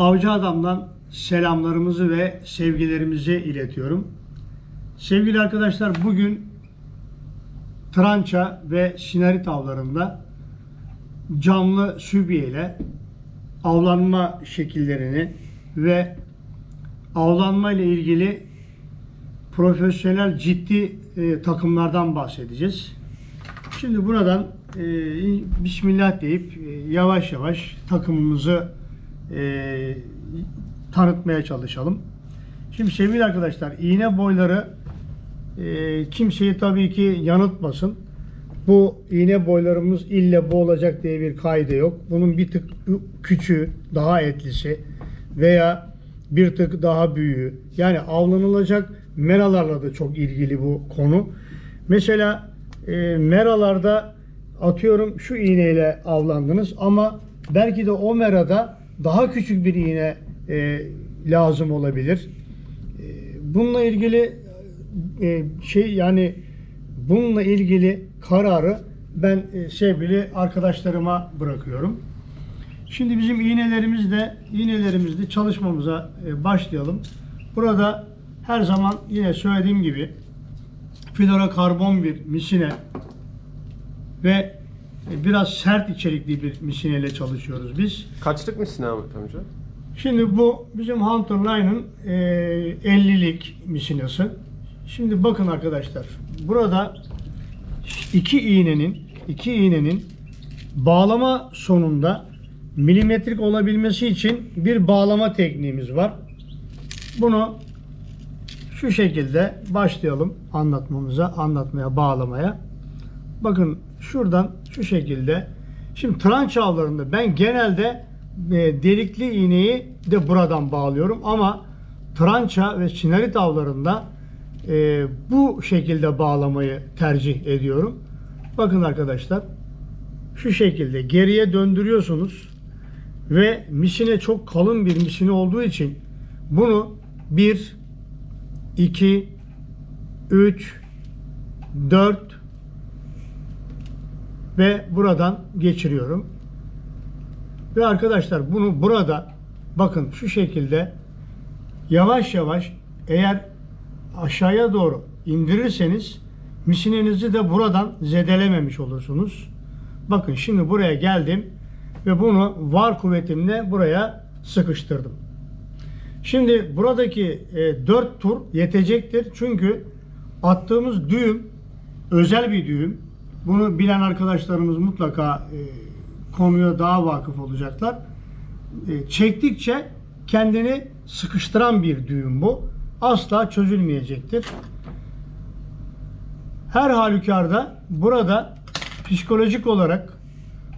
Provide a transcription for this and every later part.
Avcı Adam'dan selamlarımızı ve sevgilerimizi iletiyorum. Sevgili arkadaşlar bugün trança ve sinarit avlarında canlı sübye ile avlanma şekillerini ve avlanma ile ilgili profesyonel ciddi e, takımlardan bahsedeceğiz. Şimdi buradan e, Bismillah deyip e, yavaş yavaş takımımızı e, tanıtmaya çalışalım. Şimdi sevgili arkadaşlar iğne boyları e, kimseyi tabii ki yanıltmasın. Bu iğne boylarımız ille bu olacak diye bir kaide yok. Bunun bir tık küçüğü, daha etlisi veya bir tık daha büyüğü. Yani avlanılacak meralarla da çok ilgili bu konu. Mesela e, meralarda atıyorum şu iğneyle avlandınız ama belki de o merada daha küçük bir iğne e, lazım olabilir. E, bununla ilgili e, şey yani bununla ilgili kararı ben e, sevgili arkadaşlarıma bırakıyorum. Şimdi bizim iğnelerimizde iğnelerimizde çalışmamıza e, başlayalım. Burada her zaman yine söylediğim gibi florokarbon bir misine ve biraz sert içerikli bir misineyle çalışıyoruz biz. Kaçlık mısın Ahmet amca? Şimdi bu bizim Hunter Line'ın e, 50'lik misinesi. Şimdi bakın arkadaşlar. Burada iki iğnenin iki iğnenin bağlama sonunda milimetrik olabilmesi için bir bağlama tekniğimiz var. Bunu şu şekilde başlayalım anlatmamıza, anlatmaya, bağlamaya. Bakın şuradan şu şekilde. Şimdi tranç avlarında ben genelde e, delikli iğneyi de buradan bağlıyorum ama trança ve sinarit avlarında e, bu şekilde bağlamayı tercih ediyorum. Bakın arkadaşlar şu şekilde geriye döndürüyorsunuz ve misine çok kalın bir misine olduğu için bunu 1 2 3 4 ve buradan geçiriyorum. Ve arkadaşlar bunu burada bakın şu şekilde yavaş yavaş eğer aşağıya doğru indirirseniz misinenizi de buradan zedelememiş olursunuz. Bakın şimdi buraya geldim ve bunu var kuvvetimle buraya sıkıştırdım. Şimdi buradaki e, 4 tur yetecektir. Çünkü attığımız düğüm özel bir düğüm. Bunu bilen arkadaşlarımız mutlaka e, konuya daha vakıf olacaklar. E, çektikçe kendini sıkıştıran bir düğüm bu. Asla çözülmeyecektir. Her halükarda burada psikolojik olarak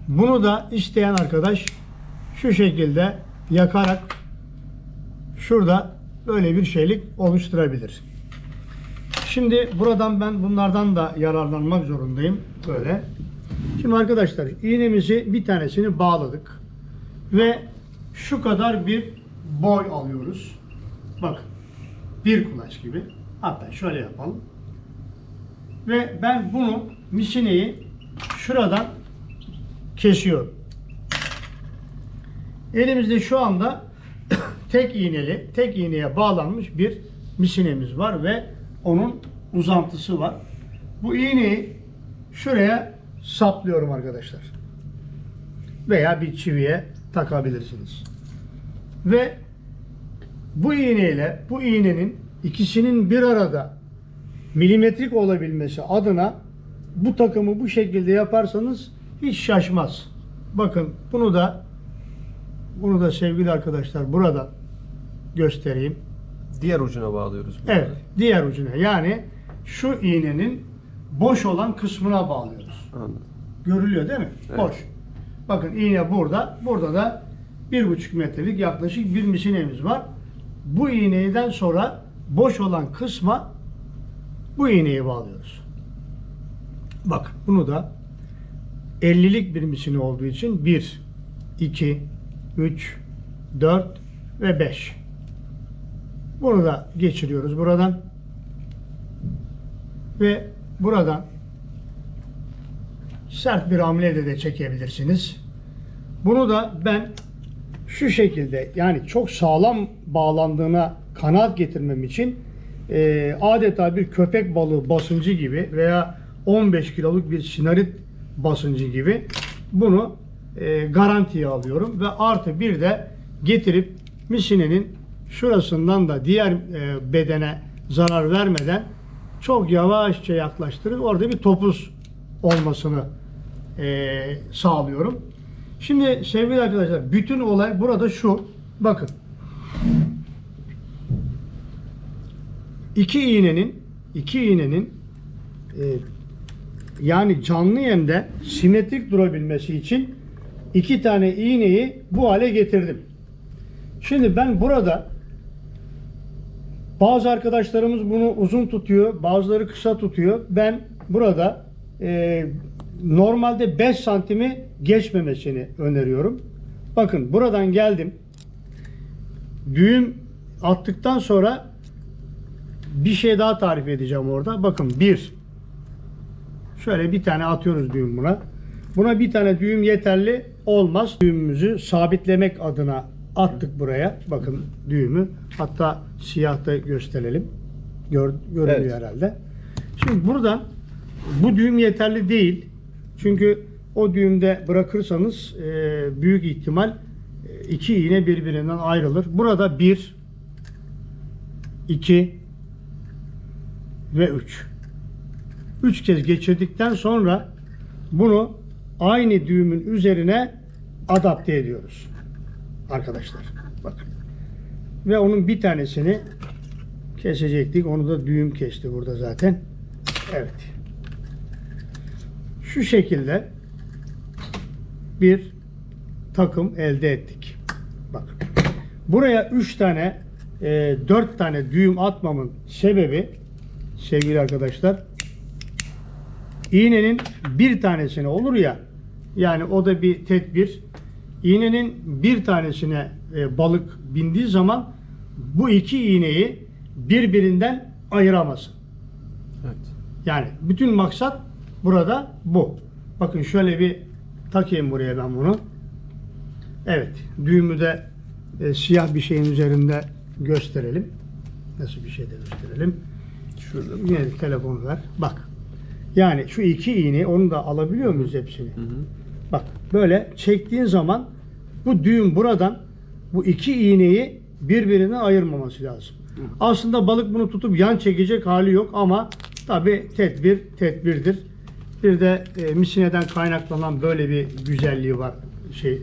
bunu da isteyen arkadaş şu şekilde yakarak şurada böyle bir şeylik oluşturabilir. Şimdi buradan ben bunlardan da yararlanmak zorundayım. Böyle. Şimdi arkadaşlar iğnemizi bir tanesini bağladık. Ve şu kadar bir boy alıyoruz. Bakın. Bir kulaç gibi. Hatta şöyle yapalım. Ve ben bunu misineyi şuradan kesiyorum. Elimizde şu anda tek iğneli, tek iğneye bağlanmış bir misinemiz var ve onun uzantısı var. Bu iğneyi şuraya saplıyorum arkadaşlar. Veya bir çiviye takabilirsiniz. Ve bu iğneyle bu iğnenin ikisinin bir arada milimetrik olabilmesi adına bu takımı bu şekilde yaparsanız hiç şaşmaz. Bakın bunu da bunu da sevgili arkadaşlar buradan göstereyim. Diğer ucuna bağlıyoruz. bunları. Evet, diğer ucuna yani şu iğnenin boş olan kısmına bağlıyoruz. Anladım. Görülüyor değil mi? Evet. Boş. Bakın iğne burada. Burada da bir buçuk metrelik yaklaşık bir misinemiz var. Bu iğneden sonra boş olan kısma bu iğneyi bağlıyoruz. Bak bunu da 50'lik bir misine olduğu için 1, 2, 3, 4 ve 5. Bunu da geçiriyoruz buradan. Ve buradan sert bir hamle de, de çekebilirsiniz. Bunu da ben şu şekilde yani çok sağlam bağlandığına kanaat getirmem için e, adeta bir köpek balığı basıncı gibi veya 15 kiloluk bir sinarit basıncı gibi bunu e, garantiye alıyorum ve artı bir de getirip misinenin şurasından da diğer e, bedene zarar vermeden çok yavaşça yaklaştırıp orada bir topuz olmasını e, sağlıyorum. Şimdi sevgili arkadaşlar bütün olay burada şu. Bakın. İki iğnenin iki iğnenin e, yani canlı yemde simetrik durabilmesi için iki tane iğneyi bu hale getirdim. Şimdi ben burada bazı arkadaşlarımız bunu uzun tutuyor, bazıları kısa tutuyor. Ben burada e, normalde 5 santimi geçmemesini öneriyorum. Bakın buradan geldim. Düğüm attıktan sonra bir şey daha tarif edeceğim orada. Bakın bir. Şöyle bir tane atıyoruz düğüm buna. Buna bir tane düğüm yeterli olmaz. Düğümümüzü sabitlemek adına attık buraya. Bakın düğümü. Hatta siyahta gösterelim. Gör, görünüyor Evet. herhalde. Şimdi buradan bu düğüm yeterli değil. Çünkü o düğümde bırakırsanız e, büyük ihtimal e, iki iğne birbirinden ayrılır. Burada bir, iki ve üç. Üç kez geçirdikten sonra bunu aynı düğümün üzerine adapte ediyoruz. Arkadaşlar. Ve onun bir tanesini kesecektik. Onu da düğüm kesti burada zaten. Evet. Şu şekilde bir takım elde ettik. Bakın. Buraya 3 tane, 4 tane düğüm atmamın sebebi sevgili arkadaşlar iğnenin bir tanesine olur ya yani o da bir tedbir. İğnenin bir tanesine e, balık bindiği zaman bu iki iğneyi birbirinden ayıramasın. Evet. Yani bütün maksat burada bu. Bakın şöyle bir takayım buraya ben bunu. Evet, düğümü de e, siyah bir şeyin üzerinde gösterelim. Nasıl bir şey de gösterelim. Şurada. Yine telefonu ver. Bak. Yani şu iki iğne onu da alabiliyor muyuz hepsini? Hı hı. Bak böyle çektiğin zaman bu düğüm buradan bu iki iğneyi birbirine ayırmaması lazım. Aslında balık bunu tutup yan çekecek hali yok ama tabi tedbir tedbirdir. Bir de e, misineden kaynaklanan böyle bir güzelliği var şey e,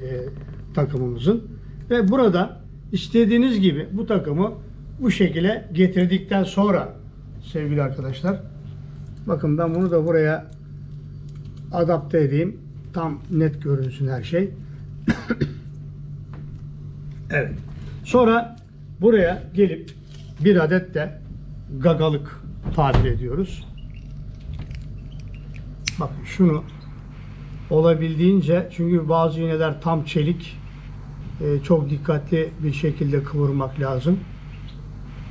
takımımızın. Ve burada istediğiniz gibi bu takımı bu şekilde getirdikten sonra sevgili arkadaşlar bakın ben bunu da buraya adapte edeyim. Tam net görünsün her şey. evet. Sonra buraya gelip bir adet de gagalık tabir ediyoruz. Bakın şunu olabildiğince çünkü bazı iğneler tam çelik e, çok dikkatli bir şekilde kıvırmak lazım.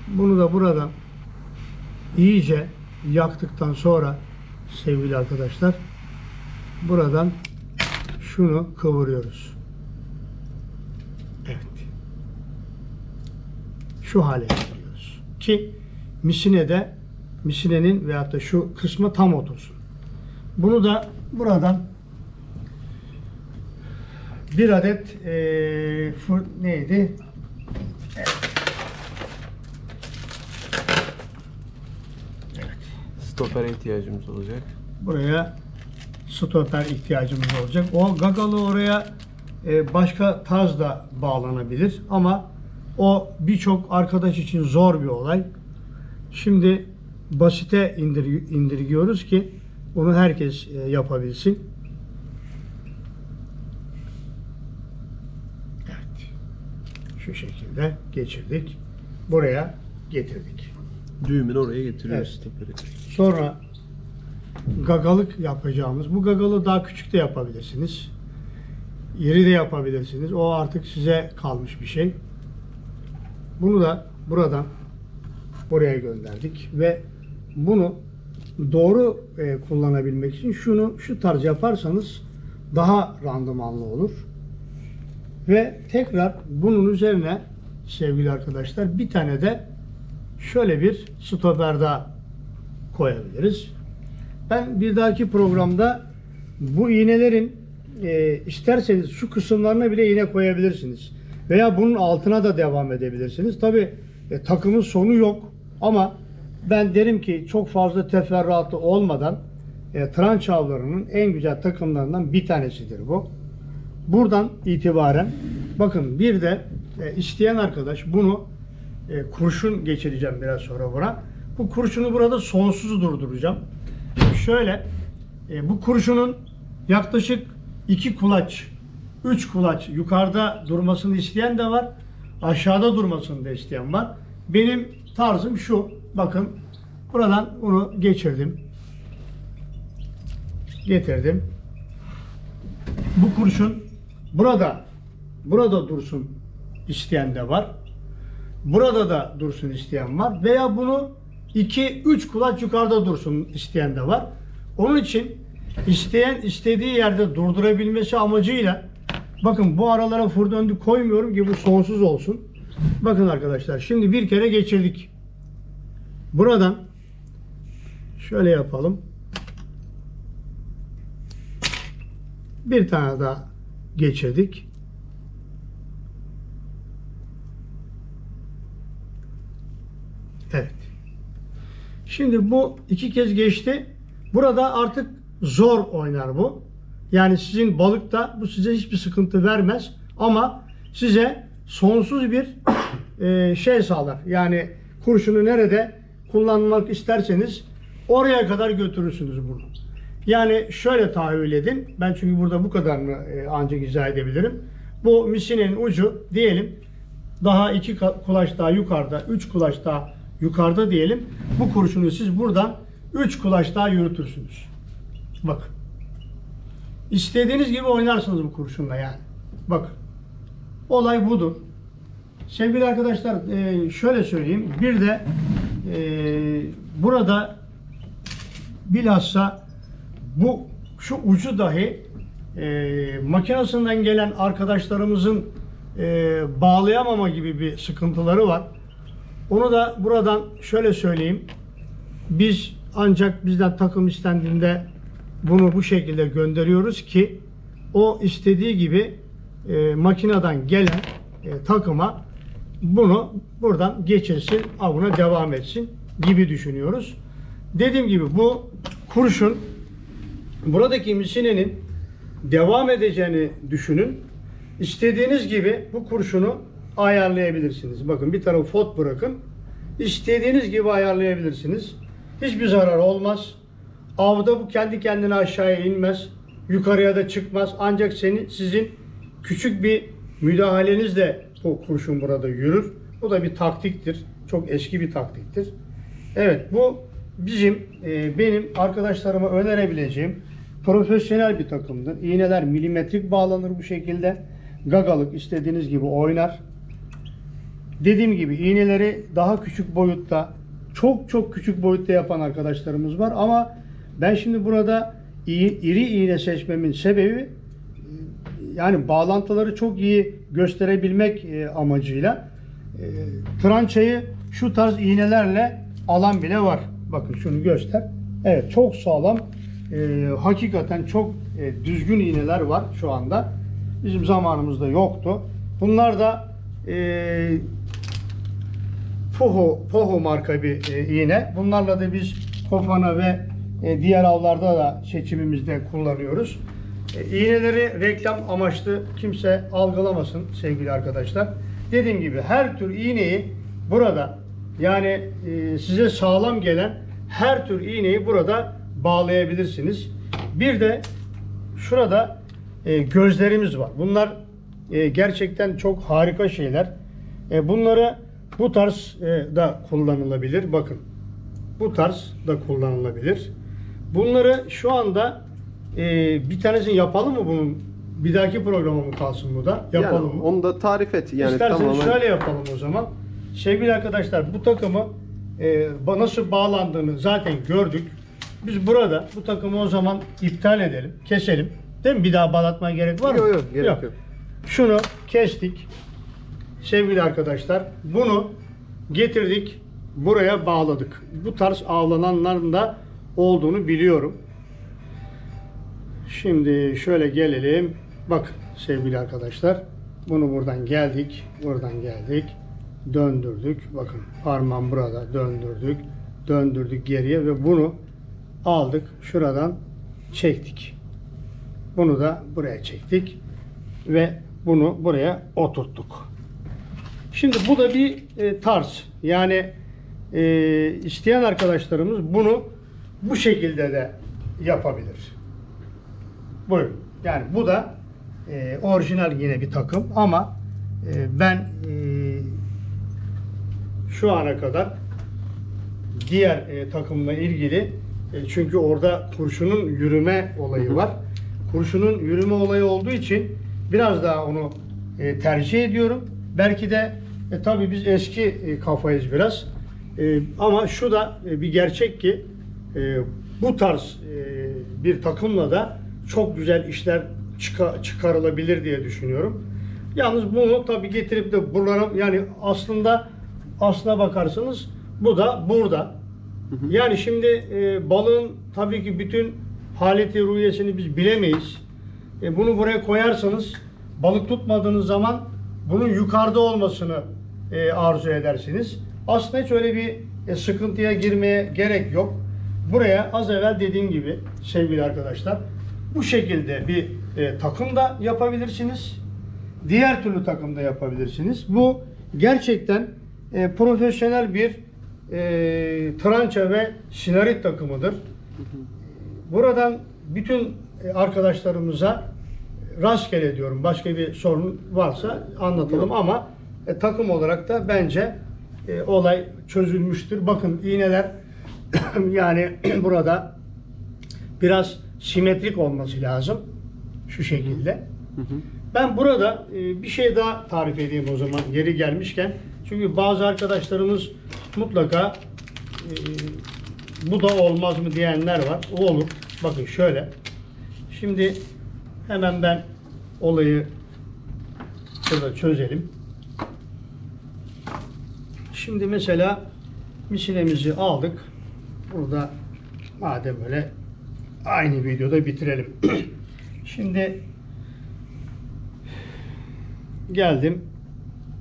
Bunu da buradan iyice yaktıktan sonra sevgili arkadaşlar buradan şunu kıvırıyoruz. Evet. Şu hale getiriyoruz. Ki misinede misinenin veyahut da şu kısmı tam otursun. Bunu da buradan bir adet eee fır, neydi? Stopere ihtiyacımız olacak. Buraya stoper ihtiyacımız olacak. O gagalı oraya e, başka tarzda bağlanabilir ama o birçok arkadaş için zor bir olay. Şimdi basite indir, indirgiyoruz ki onu herkes e, yapabilsin. Evet. Şu şekilde geçirdik. Buraya getirdik. Düğümünü oraya getiriyoruz Evet. Sonra gagalık yapacağımız. Bu gagalı daha küçük de yapabilirsiniz. İri de yapabilirsiniz. O artık size kalmış bir şey. Bunu da buradan buraya gönderdik ve bunu doğru e, kullanabilmek için şunu şu tarz yaparsanız daha randımanlı olur. Ve tekrar bunun üzerine sevgili arkadaşlar bir tane de şöyle bir stoper daha koyabiliriz. Ben bir dahaki programda bu iğnelerin e, isterseniz şu kısımlarına bile iğne koyabilirsiniz. Veya bunun altına da devam edebilirsiniz. Tabi takımın sonu yok ama ben derim ki çok fazla teferruatı olmadan e, tranç avlarının en güzel takımlarından bir tanesidir bu. Buradan itibaren bakın bir de e, isteyen arkadaş bunu e, kurşun geçireceğim biraz sonra buna. Bu kurşunu burada sonsuz durduracağım. Şöyle e, bu kurşunun yaklaşık iki kulaç, üç kulaç yukarıda durmasını isteyen de var. Aşağıda durmasını da isteyen var. Benim tarzım şu. Bakın buradan bunu geçirdim. Getirdim. Bu kurşun burada burada dursun isteyen de var. Burada da dursun isteyen var. Veya bunu 2-3 kulaç yukarıda dursun isteyen de var. Onun için isteyen istediği yerde durdurabilmesi amacıyla bakın bu aralara furdöndü koymuyorum ki bu sonsuz olsun. Bakın arkadaşlar şimdi bir kere geçirdik. Buradan şöyle yapalım. Bir tane daha geçirdik. Evet. Şimdi bu iki kez geçti. Burada artık zor oynar bu. Yani sizin balıkta bu size hiçbir sıkıntı vermez. Ama size sonsuz bir e, şey sağlar. Yani kurşunu nerede kullanmak isterseniz oraya kadar götürürsünüz bunu. Yani şöyle tahayyül edin. Ben çünkü burada bu kadarını e, ancak izah edebilirim. Bu misinin ucu diyelim daha iki kulaç daha yukarıda, üç kulaç daha yukarıda diyelim. Bu kurşunu siz buradan üç kulaç daha yürütürsünüz. Bakın. İstediğiniz gibi oynarsınız bu kurşunla yani. Bakın. Olay budur. Sevgili arkadaşlar e, şöyle söyleyeyim. Bir de e, burada bilhassa bu şu ucu dahi e, makinesinden gelen arkadaşlarımızın bağlayamama gibi bir sıkıntıları var. Onu da buradan şöyle söyleyeyim. Biz ancak bizden takım istendiğinde bunu bu şekilde gönderiyoruz ki o istediği gibi e, makineden gelen e, takıma bunu buradan geçirsin, avına devam etsin gibi düşünüyoruz. Dediğim gibi bu kurşun buradaki misinenin devam edeceğini düşünün. İstediğiniz gibi bu kurşunu ayarlayabilirsiniz. Bakın bir tarafı fot bırakın. İstediğiniz gibi ayarlayabilirsiniz. Hiçbir zarar olmaz. Avda bu kendi kendine aşağıya inmez. Yukarıya da çıkmaz. Ancak senin sizin küçük bir müdahalenizle bu kurşun burada yürür. Bu da bir taktiktir. Çok eski bir taktiktir. Evet bu bizim e, benim arkadaşlarıma önerebileceğim profesyonel bir takımdır. İğneler milimetrik bağlanır bu şekilde. Gagalık istediğiniz gibi oynar. Dediğim gibi iğneleri daha küçük boyutta, çok çok küçük boyutta yapan arkadaşlarımız var ama ben şimdi burada iri iğne seçmemin sebebi yani bağlantıları çok iyi gösterebilmek e, amacıyla e, trançayı şu tarz iğnelerle alan bile var. Bakın şunu göster. Evet çok sağlam. E, hakikaten çok düzgün iğneler var şu anda. Bizim zamanımızda yoktu. Bunlar da e, Poho, Poho marka bir e, iğne. Bunlarla da biz kofana ve e, diğer avlarda da seçimimizde kullanıyoruz. E, iğneleri reklam amaçlı kimse algılamasın sevgili arkadaşlar. Dediğim gibi her tür iğneyi burada yani e, size sağlam gelen her tür iğneyi burada bağlayabilirsiniz. Bir de şurada e, gözlerimiz var. Bunlar e, gerçekten çok harika şeyler. E, bunları bu tarz e, da kullanılabilir. Bakın. Bu tarz da kullanılabilir. Bunları şu anda e, bir tanesini yapalım mı bunun? Bir dahaki programa mı kalsın bu da? Yapalım yani mı? onu da tarif et. Yani İsterseniz tamamen şöyle yapalım o zaman. Sevgili arkadaşlar bu takımı e, nasıl bağlandığını zaten gördük. Biz burada bu takımı o zaman iptal edelim, keselim. Değil mi? Bir daha bağlatmaya gerek var mı? Yok yok gerek yok. Şunu kestik. Sevgili arkadaşlar bunu getirdik buraya bağladık. Bu tarz avlananların da olduğunu biliyorum. Şimdi şöyle gelelim. Bakın sevgili arkadaşlar. Bunu buradan geldik. Buradan geldik. Döndürdük. Bakın parmağım burada döndürdük. Döndürdük geriye ve bunu aldık. Şuradan çektik. Bunu da buraya çektik. Ve bunu buraya oturttuk. Şimdi bu da bir e, tarz. Yani e, isteyen arkadaşlarımız bunu bu şekilde de yapabilir. Buyurun. Yani bu da e, orijinal yine bir takım ama e, ben e, şu ana kadar diğer e, takımla ilgili e, çünkü orada kurşunun yürüme olayı var. Kurşunun yürüme olayı olduğu için biraz daha onu e, tercih ediyorum. Belki de e, tabii biz eski e, kafayız biraz. E, ama şu da e, bir gerçek ki e, bu tarz e, bir takımla da çok güzel işler çıka- çıkarılabilir diye düşünüyorum. Yalnız bunu tabii getirip de buralara yani aslında aslına bakarsanız bu da burada. Yani şimdi e, balığın tabii ki bütün haleti ruhiyesini biz bilemeyiz. E, bunu buraya koyarsanız balık tutmadığınız zaman bunun yukarıda olmasını e, arzu edersiniz. Aslında hiç öyle bir e, sıkıntıya girmeye gerek yok. Buraya az evvel dediğim gibi sevgili arkadaşlar bu şekilde bir e, takım da yapabilirsiniz. Diğer türlü takım da yapabilirsiniz. Bu gerçekten e, profesyonel bir e, trança ve sinarit takımıdır. Buradan bütün e, arkadaşlarımıza rastgele diyorum. Başka bir sorun varsa anlatalım ama e, takım olarak da bence e, olay çözülmüştür. Bakın iğneler yani burada biraz simetrik olması lazım. Şu şekilde. Ben burada e, bir şey daha tarif edeyim o zaman yeri gelmişken. Çünkü bazı arkadaşlarımız mutlaka e, bu da olmaz mı diyenler var. O olur. Bakın şöyle. Şimdi hemen ben olayı burada çözelim. Şimdi mesela misinemizi aldık. Burada madem öyle aynı videoda bitirelim. Şimdi geldim.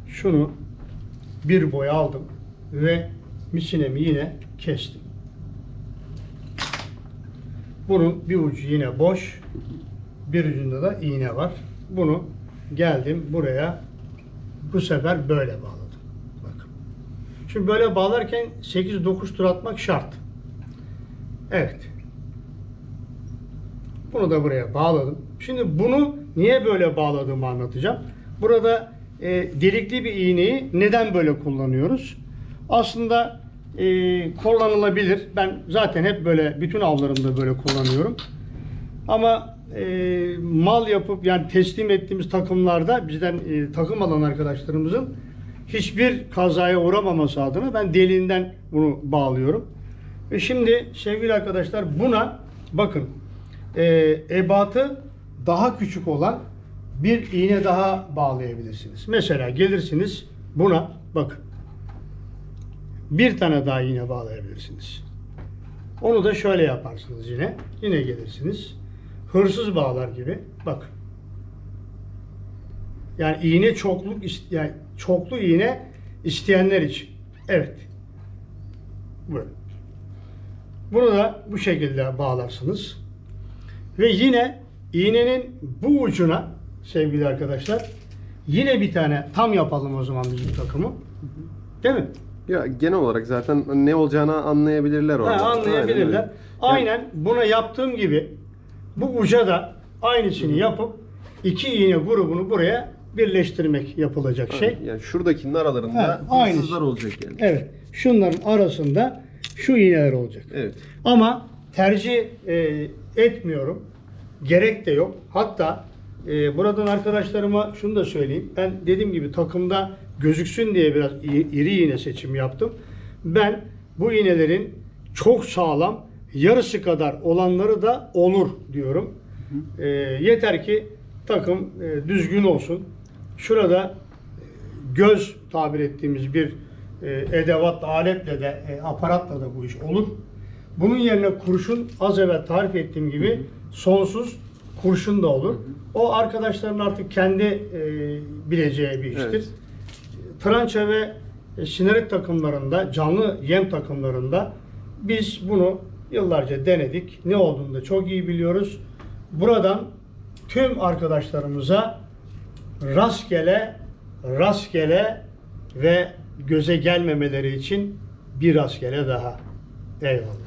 Şunu bir boy aldım ve misinemi yine kestim. Bunun bir ucu yine boş, bir ucunda da iğne var. Bunu geldim buraya bu sefer böyle bağladım. Bakın. Şimdi böyle bağlarken 8-9 tur atmak şart. Evet. Bunu da buraya bağladım. Şimdi bunu niye böyle bağladığımı anlatacağım. Burada e, delikli bir iğneyi neden böyle kullanıyoruz? Aslında e, kullanılabilir. Ben zaten hep böyle bütün avlarımda böyle kullanıyorum. Ama e, mal yapıp yani teslim ettiğimiz takımlarda bizden e, takım alan arkadaşlarımızın hiçbir kazaya uğramaması adına ben deliğinden bunu bağlıyorum. Ve şimdi sevgili arkadaşlar buna bakın e, ebatı daha küçük olan bir iğne daha bağlayabilirsiniz. Mesela gelirsiniz buna bakın bir tane daha iğne bağlayabilirsiniz. Onu da şöyle yaparsınız yine. Yine gelirsiniz. Hırsız bağlar gibi. Bak. Yani iğne çokluk yani çoklu iğne isteyenler için. Evet. Buyurun. Bunu da bu şekilde bağlarsınız. Ve yine iğnenin bu ucuna sevgili arkadaşlar yine bir tane tam yapalım o zaman bizim takımı. Değil mi? Ya genel olarak zaten ne olacağını anlayabilirler orada. Ha, anlayabilirler. öyle. Aynen, buna yaptığım gibi bu uca da aynısını yapıp iki iğne grubunu buraya birleştirmek yapılacak şey. Yani şuradakinin aralarında Ha, aynı hırsızlar şey. olacak yani. Evet. Şunların arasında şu iğneler olacak. Evet. Ama tercih e, etmiyorum. Gerek de yok. Hatta e, buradan arkadaşlarıma şunu da söyleyeyim. Ben dediğim gibi takımda gözüksün diye biraz i- iri iğne seçim yaptım. Ben bu iğnelerin çok sağlam yarısı kadar olanları da olur diyorum. E, yeter ki takım e, düzgün olsun. Şurada e, göz tabir ettiğimiz bir e, edevat, aletle de, e, aparatla da bu iş olur. Bunun yerine kurşun az evvel tarif ettiğim gibi sonsuz kurşun da olur. O arkadaşların artık kendi e, bileceği bir iştir. Evet. Trança ve e, sinerik takımlarında, canlı yem takımlarında biz bunu yıllarca denedik. Ne olduğunu da çok iyi biliyoruz. Buradan tüm arkadaşlarımıza rastgele, rastgele ve göze gelmemeleri için bir rastgele daha. Eyvallah.